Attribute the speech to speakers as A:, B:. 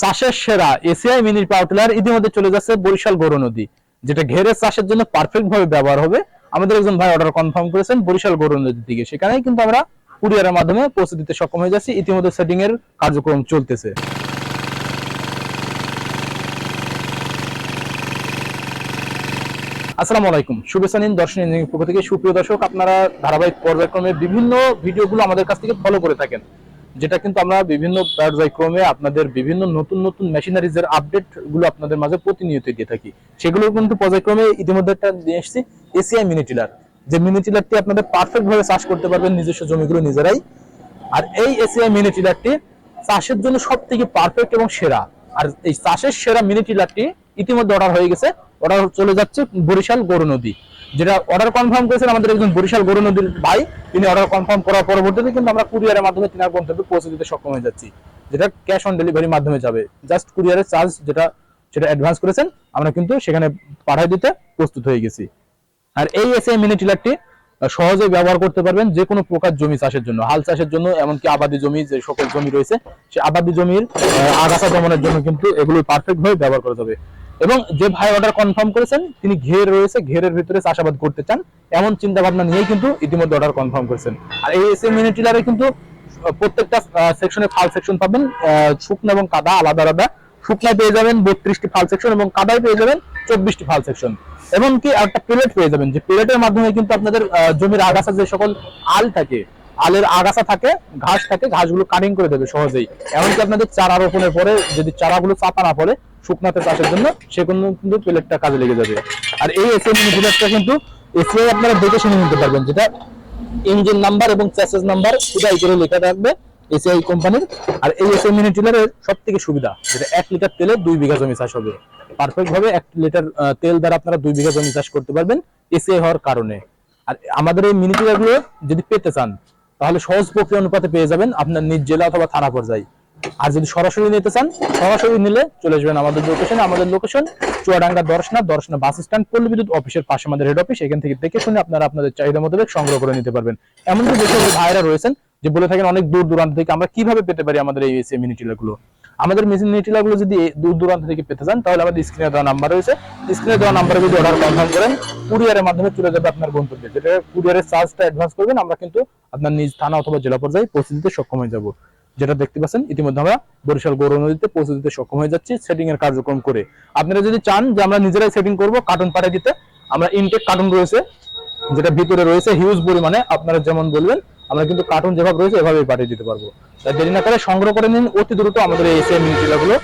A: চাষের সেরা ACI mini power tiller ইতিমধ্যে চলে যাচ্ছে বরিশাল গৌর নদী, যেটা ঘেরে চাষের জন্য পারফেক্ট ভাবে ব্যবহার হবে। আমাদের একজন ভাই অর্ডার কনফার্ম করেছেন বরিশাল গৌর নদীর দিকে। সেখানেই কিন্তু আমরা কুরিয়ারের মাধ্যমে পৌঁছে দিতে সক্ষম হয়ে যাচ্ছি। ইতিমধ্যে সেটিং এর কার্যক্রম চলতেছে। আসসালামু আলাইকুম। শুভেচ্ছা নিন দর্শন ইঞ্জিনিয়ারিং পক্ষ থেকে। সুপ্রিয় দর্শক, আপনারা ধারাবাহিক পর্যায়ক্রমে বিভিন্ন ভিডিওগুলো আমাদের কাছ থেকে ফলো করে থাকেন। যেটা কিন্তু আমরা বিভিন্ন পর্যায়ক্রমে আপনাদের বিভিন্ন নতুন নতুন মেশিনারিজ এর আপডেটগুলো আপনাদের মাঝে প্রতিনিয়ত দিয়ে থাকি। সেগুলো কিন্তু পর্যায়ক্রমে ইতিমধ্যে একটা নিয়ে এসেছি এসিআই মিনি টিলার যে মিনি টিলারটি আপনাদের পারফেক্ট ভাবে চাষ করতে পারবেন নিজস্ব জমিগুলো নিজেরাই। আর এই এসিআই মিনি টিলারটি চাষের জন্য সব থেকে পারফেক্ট এবং সেরা। আর এই চাষের সেরা মিনি টিলারটি ইতিমধ্যে অর্ডার হয়ে গেছে। অর্ডার চলে যাচ্ছে বরিশাল গরু নদী। যেটা অর্ডার কনফার্ম করেছেন আমাদের একজন বরিশাল গরু নদীর ভাই, তিনি অর্ডার কনফার্ম করার পরবর্তীতে কিন্তু আমরা কুরিয়ারের মাধ্যমে তিনার গন্তব্যে পৌঁছে দিতে সক্ষম হয়ে যাচ্ছি। যেটা ক্যাশ অন ডেলিভারির মাধ্যমে যাবে। জাস্ট কুরিয়ারের চার্জ যেটা, সেটা অ্যাডভান্স করেছেন, আমরা কিন্তু সেখানে পাঠাই দিতে প্রস্তুত হয়ে গেছি। আর এই এসএ মিনি টিলারটি সহজে ব্যবহার করতে পারবেন যে কোনো প্রকার জমি চাষের জন্য। হাল চাষের জন্য, এমনকি আবাদি জমি, যে সকল জমি রয়েছে, সে আবাদি জমির আগাছা দমনের জন্য কিন্তু এগুলো পারফেক্ট ভাবে ব্যবহার করা যাবে। এবং যে ভাই অর্ডার কনফার্ম করেছেন, তিনি ঘের রয়েছে, ঘেরের ভিতরে চাষাবাদ করতে চান, এমন চিন্তা ভাবনা নিয়েই কিন্তু ইতিমধ্যে অর্ডার কনফার্ম করেছেন। আর এই এসএ মিনি টিলারে কিন্তু প্রত্যেকটা সেকশনে ফাল সেকশন পাবেন শুকনো এবং কাদা, আলাদা আলাদা। শুকনায় পেয়ে যাবেন বত্রিশটি ফাল সেকশন এবং কাদায় পেয়ে যাবেন চব্বিশটি ফাল সেকশন এমনকি একটা প্লেট পেয়ে যাবেন, যে প্লেটের মাধ্যমে কিন্তু আপনাদের জমির আগাছা যে সকল আল থাকে, আলের আগাছা থাকে, ঘাস থাকে, ঘাসগুলো কাটিং করে দেবে সহজেই। এমনকি আপনাদের চারা রোপণের পরে যদি চারাগুলো চাপা না পড়ে শুকনাতে চাষের জন্য সেগুলো কিন্তু প্লেটটা কাজে লেগে যাবে। আর এই এসএম প্লেটটা কিন্তু এসিআই আপনারা দেখে শুনে নিতে পারবেন, যেটা ইঞ্জিন নাম্বার এবং চ্যাসেস নাম্বার খুদাই করে লেখা থাকবে এসিআই কোম্পানির আর এই এসআই মিনি টিলারের সব থেকে সুবিধা, যেটা এক লিটার তেলে দুই বিঘা জমি চাষ হবে। পারফেক্ট ভাবে এক লিটার তেল দ্বারা আপনারা দুই বিঘা জমি চাষ করতে পারবেন এসিআই হওয়ার কারণে। আর আমাদের এই মিনি টিলারগুলো যদি পেতে চান, তাহলে সহজ প্রক্রিয়া অনুপাতে পেয়ে যাবেন আপনার নিজ জেলা অথবা থানা পর্যায়ে। আর যদি সরাসরি নিতে চান, সরাসরি নিলে চলে আসবেন আমাদের লোকেশনে আমাদের location Chuadanga Darshana Darshana bus stand পল্লী বিদ্যুৎ অফিসের পাশে আমাদের হেড অফিস এখান থেকে দেখে শুনে আপনারা আপনাদের চাহিদা মোতাবেক সংগ্রহ করে নিতে পারবেন। এমনকি যে সকল ভাইরা রয়েছেন, যে বলে থাকেন অনেক দূর দূরান্ত থেকে আমরা কীভাবে পেতে পারি আমাদের এই এসএ মিনি টিলারগুলো আমাদের মিনি টিলারগুলো যদি দূর দূরান্ত থেকে পেতে চান, তাহলে আমাদের স্ক্রিনে দেওয়া নাম্বার রয়েছে। স্ক্রিনে দেওয়া নাম্বারে যদি অর্ডার কনফার্ম করেন কুরিয়ারের মাধ্যমে চলে যাবে আপনার গন্তব্যে। যেটা কুরিয়ারের চার্জটা অ্যাডভান্স করবেন, আমরা কিন্তু আপনার নিজ থানা অথবা জেলা পর্যায়ে পৌঁছে দিতে সক্ষম হয়ে যাব। যেটা দেখতে পাচ্ছেন, ইতিমধ্যে আমরা বরিশাল গৌর নদীতে পৌঁছে দিতে সক্ষম হয়ে যাচ্ছি সেটিং এর কার্যক্রম করে। আপনারা যদি চান যে আমরা নিজেরাই সেটিং করব কার্টুন পাঠিয়ে দিতে, আমরা ইনটেক কার্টুন রয়েছে, যেটা ভিতরে রয়েছে হিউজ পরিমাণে, আপনারা যেমন বলবেন, আমরা কিন্তু কার্টুন যেভাবে রয়েছে, এভাবেই পাঠিয়ে দিতে পারব। তাই দেরি না করে সংগ্রহ করে নিন, অতি দ্রুত আমাদের এই এসএমগুলো